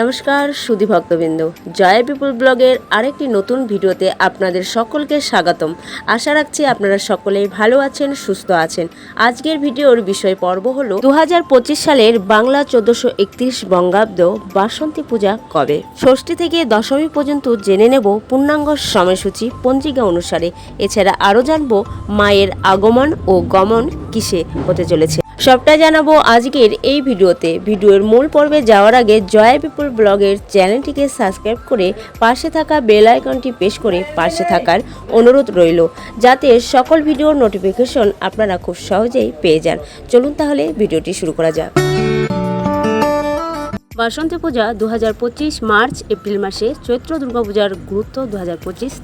নমস্কার, সুধী ভক্তবৃন্দ। জয় পিপুল ব্লগের আরেকটি নতুন ভিডিওতে আপনাদের সকলকে স্বাগতম। আশা রাখছি আপনারা সকলেই ভালো আছেন, সুস্থ আছেন। আজকের ভিডিওর বিষয় পর্ব হলো দু হাজার পঁচিশ সালের বাংলা চোদ্দশো একত্রিশ বঙ্গাব্দ বাসন্তী পূজা কবে? ষষ্ঠী থেকে দশমী পর্যন্ত জেনে নেব পূর্ণাঙ্গ সময়সূচি পঞ্জিকা অনুসারে। এছাড়া আরও জানব মায়ের আগমন ও গমন কিসে হতে চলেছে। সবটা জানাব আজকের এই ভিডিওতে। ভিডিওর মূল পর্বে যাওয়ার আগে জয়া পিপুল ব্লগের চ্যানেলটিকে সাবস্ক্রাইব করে পাশে থাকা বেল আইকনটি প্রেস করে পাশে থাকার অনুরোধ রইল, যাতে সকল ভিডিওর নোটিফিকেশন আপনারা খুব সহজেই পেয়ে যান। চলুন তাহলে ভিডিওটি শুরু করা যাক। বাসন্তী পূজা দু হাজার পঁচিশ মার্চ এপ্রিল মাসে চৈত্র দুর্গাপূজার গুরুত্ব দু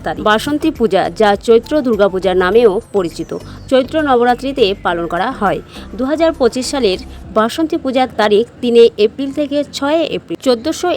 তারিখ। বাসন্তী পূজা, যা চৈত্র দুর্গাপূজা নামেও পরিচিত। চৈত্র নবরাত্রিতে পালন করা হয়। দু হাজার পঁচিশ সালের বাসন্তী পূজার তারিখ তিনে এপ্রিল থেকে ছয় এপ্রিল। চোদ্দোশো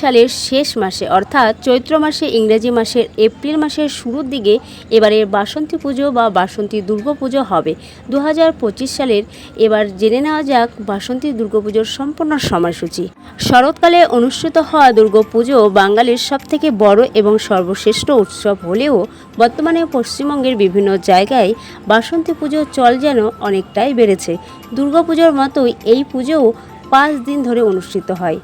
সালের শেষ মাসে, অর্থাৎ চৈত্র মাসে ইংরেজি মাসের এপ্রিল মাসের শুরুর দিকে এবারের বাসন্তী পুজো বা বাসন্তী দুর্গাপুজো হবে। দু হাজার পঁচিশ সালের, এবার জেনে নেওয়া যাক বাসন্তী দুর্গাপুজোর সম্পূর্ণ সময়সূচি। শরৎকালে অনুষ্ঠিত হওয়া দুর্গাপুজো বাঙালির সবথেকে বড় এবং সর্বশ্রেষ্ঠ উৎসব হলেও বর্তমানে পশ্চিমবঙ্গের বিভিন্ন জায়গায় বাসন্তী পুজোর চল যেন অনেকটাই বেড়েছে। দুর্গাপুজোর মতোই এই পুজোও পাঁচ দিন ধরে অনুষ্ঠিত হয়।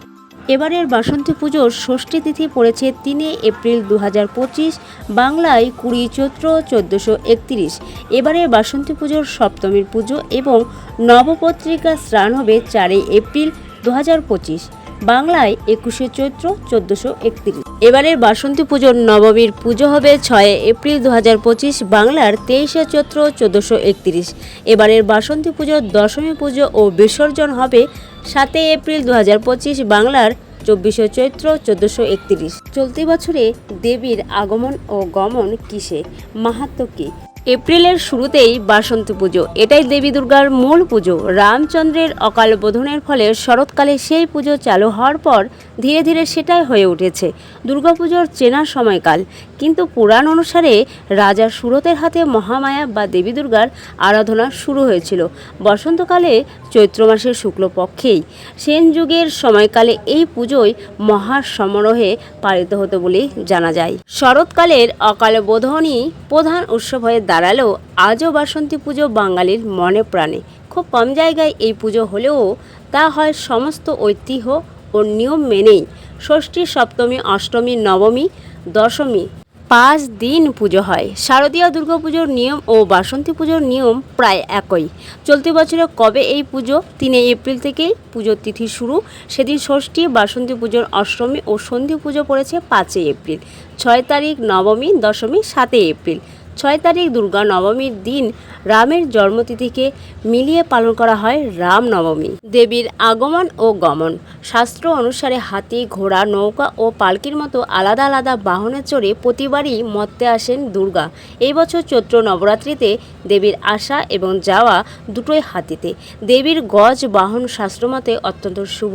এবারের বাসন্তী পুজোর ষষ্ঠী তিথি পড়েছে তিনে এপ্রিল দু হাজার পঁচিশ, বাংলায় কুড়ি চৈত্র চোদ্দোশো একত্রিশ। এবারের বাসন্তী পুজোর সপ্তমীর পুজো এবং নবপত্রিকা স্নান হবে চারই এপ্রিল দু হাজার পঁচিশ। বাংলায় একুশে চৈত্র চোদ্দোশো একত্রিশ। এবারের বাসন্তী পুজোর নবমীর পুজো হবে ছয় এপ্রিল দু হাজার পঁচিশ, বাংলার তেইশে চৈত্র চোদ্দোশো একত্রিশ। এবারের বাসন্তী পুজোর দশমী পুজো ও বিসর্জন হবে সাতই এপ্রিল দু হাজার পঁচিশ, বাংলার চব্বিশে চৈত্র চোদ্দোশো একত্রিশ। চলতি বছরে দেবীর আগমন ও গমন কিসে? মাহাত্ম কী? এপ্রিলের শুরুতেই বাসন্তী পুজো। এটাই দেবী দুর্গার মূল পুজো। রামচন্দ্রের অকাল বোধনের ফলে শরৎকালে সেই পুজো চালু হওয়ার পর ধীরে ধীরে সেটাই হয়ে উঠেছে দুর্গাপুজোর চেনা সময়কাল। কিন্তু পুরাণ অনুসারে রাজা সুরতের হাতে মহামায়া বা দেবী দুর্গার আরাধনা শুরু হয়েছিল। বসন্তকালে চৈত্র মাসের শুক্লপক্ষেই। সেন যুগের সময়কালে এই পুজোয় মহা সমারোহে পালিত হতো বলেই জানা যায়। শরৎকালের অকাল বোধনই প্রধান উৎসব হয়ে দাঁড়ালেও আজও বাসন্তী পুজো বাঙালির মনে প্রাণে। খুব কম জায়গায় এই পুজো হলেও তা হয় সমস্ত ঐতিহ্য ও নিয়ম মেনেই। ষষ্ঠী, সপ্তমী, অষ্টমী, নবমী, দশমী পাঁচ দিন পুজো হয়। শারদীয় দুর্গাপুজোর নিয়ম ও বাসন্তী পুজোর নিয়ম প্রায় একই। চলতি বছরে কবে এই পুজো? তিনে এপ্রিল থেকেই পুজোর তিথি শুরু। সেদিন ষষ্ঠী, বাসন্তী পুজোর অষ্টমী ও সন্ধি পুজো পড়েছে পাঁচই এপ্রিল। ছয় তারিখ, নবমী, দশমী, সাতই এপ্রিল। ছয় তারিখ দুর্গা নবমীর দিন রামের জন্মতিথিকে মিলিয়ে পালন করা হয় রাম নবমী। দেবীর আগমন ও গমন। শাস্ত্র অনুসারে হাতি, ঘোড়া, নৌকা ও পালকির মতো আলাদা আলাদা বাহনে চড়ে প্রতিবারই মর্তে আসেন দুর্গা। এই বছর চৈত্র নবরাত্রিতে দেবীর আসা এবং যাওয়া দুটোই হাতিতে। দেবীর গজ, বাহন শাস্ত্রমতে অত্যন্ত শুভ।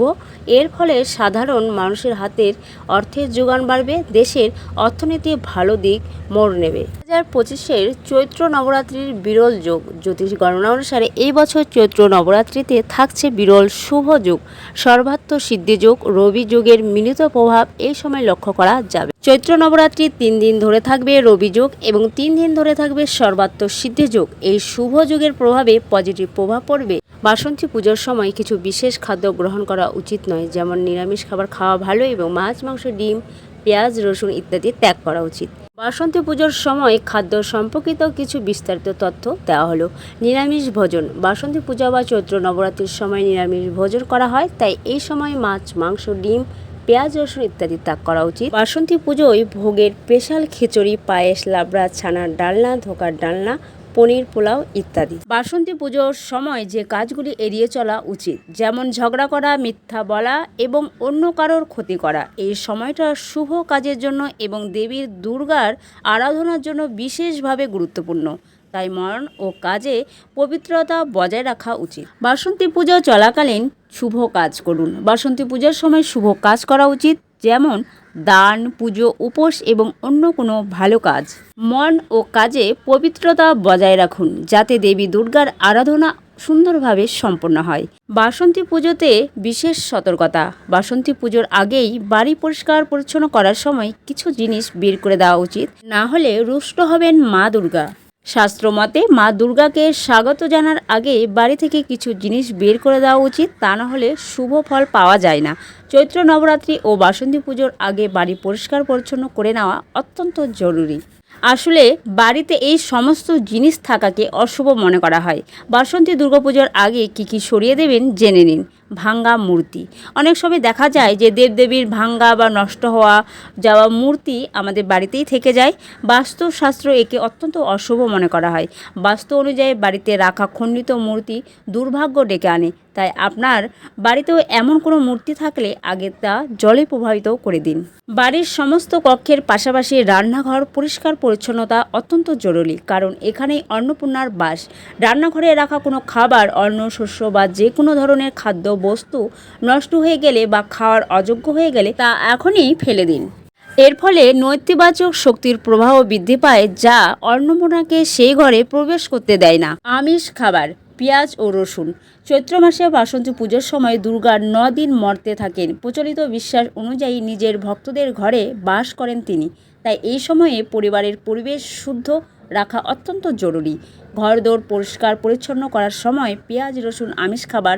এর ফলে সাধারণ মানুষের হাতের অর্থের যোগান বাড়বে, দেশের অর্থনীতি ভালো দিক মোড় নেবে। দু হাজার পঁচিশের চৈত্র নবরাত্রির বিরল যোগ। জ্যোতিষ গণনা অনুসারে এই বছর চৈত্র নবরাত্রিতে থাকছে বিরল শুভ যুগ। সর্বাত্ম সিদ্ধি যোগ, রবি যুগের মিলিত প্রভাব এই সময় লক্ষ্য করা যাবে। চৈত্র নবরাত্রি তিন দিন ধরে থাকবে রবি যোগ এবং তিন দিন ধরে থাকবে সর্বাত্ম সিদ্ধি যোগ। এই শুভ যুগের প্রভাবে পজিটিভ প্রভাব পড়বে। বাসন্তী পুজোর সময় কিছু বিশেষ খাদ্য গ্রহণ করা উচিত নয়, যেমন নিরামিষ খাবার খাওয়া ভালো এবং মাছ, মাংস, ডিম, পেঁয়াজ, রসুন ইত্যাদি ত্যাগ করা উচিত। বাসন্তী পুজোর সময় খাদ্য সম্পর্কিত কিছু বিস্তারিত তথ্য দেওয়া হলো। নিরামিষ ভোজন। বাসন্তী পূজা বা চৈত্র নবরাত্রির সময় নিরামিষ ভোজন করা হয়, তাই এই সময় মাছ, মাংস, ডিম, পেঁয়াজ, রসুন ইত্যাদি ত্যাগ করা উচিত। বাসন্তী পুজোয় ভোগের স্পেশাল খিচুড়ি, পায়েস, লাবড়া, ছানার ডালনা, ধোকার ডালনা পনির পোলাও ইত্যাদি। বাসন্তী পুজোর সময় যে কাজগুলি এড়িয়ে চলা উচিত, যেমন ঝগড়া করা, মিথ্যা বলা এবং অন্য কারোর ক্ষতি করা, এই সময়টা শুভ কাজের জন্য এবং দেবীর দুর্গার আরাধনার জন্য বিশেষভাবে গুরুত্বপূর্ণ। তাই মরণ ও কাজে পবিত্রতা বজায় রাখা উচিত। বাসন্তী পুজো চলাকালীন শুভ কাজ করুন। বাসন্তী পূজার সময় শুভ কাজ করা উচিত, যেমন দান, পুজো, উপোস এবং অন্য কোনো ভালো কাজ। মন ও কাজে পবিত্রতা বজায় রাখুন, যাতে দেবী দুর্গার আরাধনা সুন্দরভাবে সম্পন্ন হয়। বাসন্তী পুজোতে বিশেষ সতর্কতা। বাসন্তী পুজোর আগেই বাড়ি পরিষ্কার পরিচ্ছন্ন করার সময় কিছু জিনিস বের করে দেওয়া উচিত। না হলে রুষ্ট হবেন মা দুর্গা। শাস্ত্র মতে মা দুর্গাকে স্বাগত জানার আগে বাড়ি থেকে কিছু জিনিস বের করে দেওয়া উচিত, তা না হলে শুভ ফল পাওয়া যায় না। চৈত্র নবরাত্রি ও বাসন্তী পুজোর আগে বাড়ি পরিষ্কার পরিচ্ছন্ন করে নেওয়া অত্যন্ত জরুরি। আসলে বাড়িতে এই সমস্ত জিনিস থাকাকে অশুভ মনে করা হয়। বাসন্তী দুর্গাপুজোর আগে কি কি সরিয়ে দেবেন জেনে নিন। ভাঙ্গা মূর্তি। অনেক সময় দেখা যায় যে দেবদেবীর ভাঙ্গা বা নষ্ট হওয়া যাওয়া মূর্তি আমাদের বাড়িতেই থেকে যায়। বাস্তুশাস্ত্র একে অত্যন্ত অশুভ মনে করা হয়। বাস্তু অনুযায়ী বাড়িতে রাখা খণ্ডিত মূর্তি দুর্ভাগ্য ডেকে আনে। তাই আপনার বাড়িতেও এমন কোনো মূর্তি থাকলে আগে তা জলে প্রবাহিত করে দিন। বাড়ির সমস্ত কক্ষের পাশাপাশি রান্নাঘর পরিষ্কার পরিচ্ছন্নতা অত্যন্ত জরুরি, কারণ এখানেই অন্নপূর্ণার বাস। রান্নাঘরে রাখা কোনো খাবার, অন্ন, শস্য বা যে কোনো ধরনের খাদ্য বস্তু নষ্ট হয়ে গেলে বা খাওয়ার অযোগ্য হয়ে গেলে তা এখনই ফেলে দিন। এর ফলে নৈতিবাচক শক্তির প্রবাহ বৃদ্ধি পায় যা অন্নপূর্ণাকে সেই ঘরে প্রবেশ করতে দেয় না। আমিষ খাবার, পেঁয়াজ ও রসুন। চৈত্র মাসে বাসন্তী পুজোর সময় দুর্গার ন দিন মর্তে থাকেন। প্রচলিত বিশ্বাস অনুযায়ী নিজের ভক্তদের ঘরে বাস করেন তিনি। তাই এই সময়ে পরিবারের পরিবেশ শুদ্ধ রাখা অত্যন্ত জরুরি। ঘরদোর পরিষ্কার পরিচ্ছন্ন করার সময় পেঁয়াজ, রসুন, আমিষ খাবার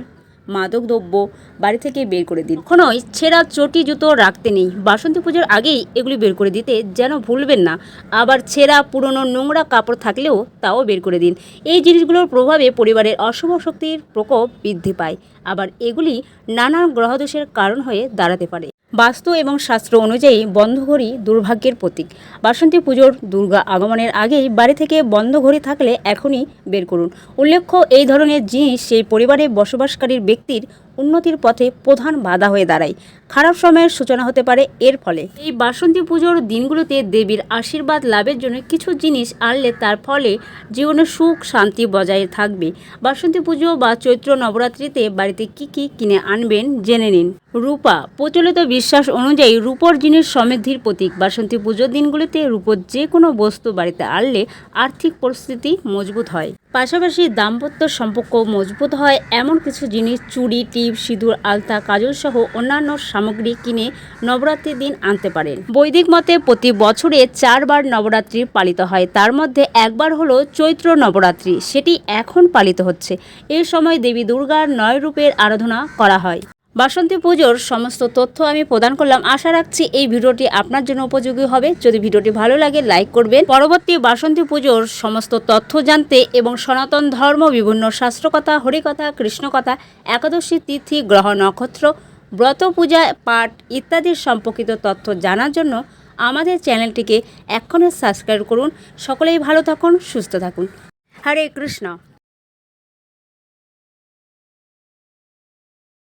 মাদক দ্রব্য বাড়ি থেকে বের করে দিন। কখনোই ছেঁড়া চটি জুতো রাখতে নেই। বাসন্তী পুজোর আগেই এগুলি বের করে দিতে যেন ভুলবেন না। আবার ছেঁড়া, পুরনো, নোংরা কাপড় থাকলেও তাও বের করে দিন। এই জিনিসগুলোর প্রভাবে পরিবারের অশুভ শক্তির প্রকোপ বৃদ্ধি পায়। আবার এগুলি নানান গ্রহদোষের কারণ হয়ে দাঁড়াতে পারে। বাস্তু এবং শাস্ত্র অনুযায়ী বন্ধ ঘড়ি দুর্ভাগ্যের প্রতীক। বাসন্তী পুজোর দুর্গা আগমনের আগেই বাড়ি থেকে বন্ধ ঘড়ি থাকলে এখনই বের করুন। উল্লেখ্য, এই ধরনের জিনিস সেই পরিবারে বসবাসকারীর ব্যক্তির উন্নতির পথে প্রধান বাধা হয়ে দাঁড়ায়। খারাপ সময়ের সূচনা হতে পারে এর ফলে। এই বাসন্তী পুজোর দিনগুলোতে দেবীর আশীর্বাদ লাভের জন্য কিছু জিনিস আনলে তার ফলে জীবনে সুখ, শান্তি বজায় থাকবে। বাসন্তী পুজো বা চৈত্র নবরাত্রিতে বাড়িতে কি কি কিনে আনবেন জেনে নিন। রূপা, প্রচলিত বিশ্বাস অনুযায়ী রূপর জিনিস সমৃদ্ধির প্রতীক। বাসন্তী পুজোর দিনগুলিতে রূপর যে কোনো বস্তু বাড়িতে আনলে আর্থিক পরিস্থিতি মজবুত হয়। পাশাপাশি দাম্পত্য সম্পর্ক মজবুত হয়। এমন কিছু জিনিস, চুড়ি টিপ সিঁদুর, আলতা, কাজল সহ অন্যান্য সামগ্রী কিনে নবরাত্রির দিন আনতে পারেন। বৈদিক মতে প্রতি বছরে চারবার নবরাত্রি পালিত হয়। তার মধ্যে একবার হলো চৈত্র নবরাত্রি। সেটি এখন পালিত হচ্ছে। এই সময় দেবী দুর্গার নয় রূপের আরাধনা করা হয়। বাসন্তী পুজোর সমস্ত তথ্য আমি প্রদান করলাম। আশা রাখছি এই ভিডিওটি আপনার জন্য উপযোগী হবে। যদি ভিডিওটি ভালো লাগে, লাইক করবেন। পরবর্তী বাসন্তী পুজোর সমস্ত তথ্য জানতে এবং সনাতন ধর্ম, বিভিন্ন শাস্ত্রকথা, হরিকথা, কৃষ্ণকথা, একাদশী তিথি, গ্রহ নক্ষত্র, ব্রত পূজা, পাঠ ইত্যাদির সম্পর্কিত তথ্য জানার জন্য আমাদের চ্যানেলটিকে এক্ষণে সাবস্ক্রাইব করুন। সকলেই ভালো থাকুন, সুস্থ থাকুন। হরে কৃষ্ণ।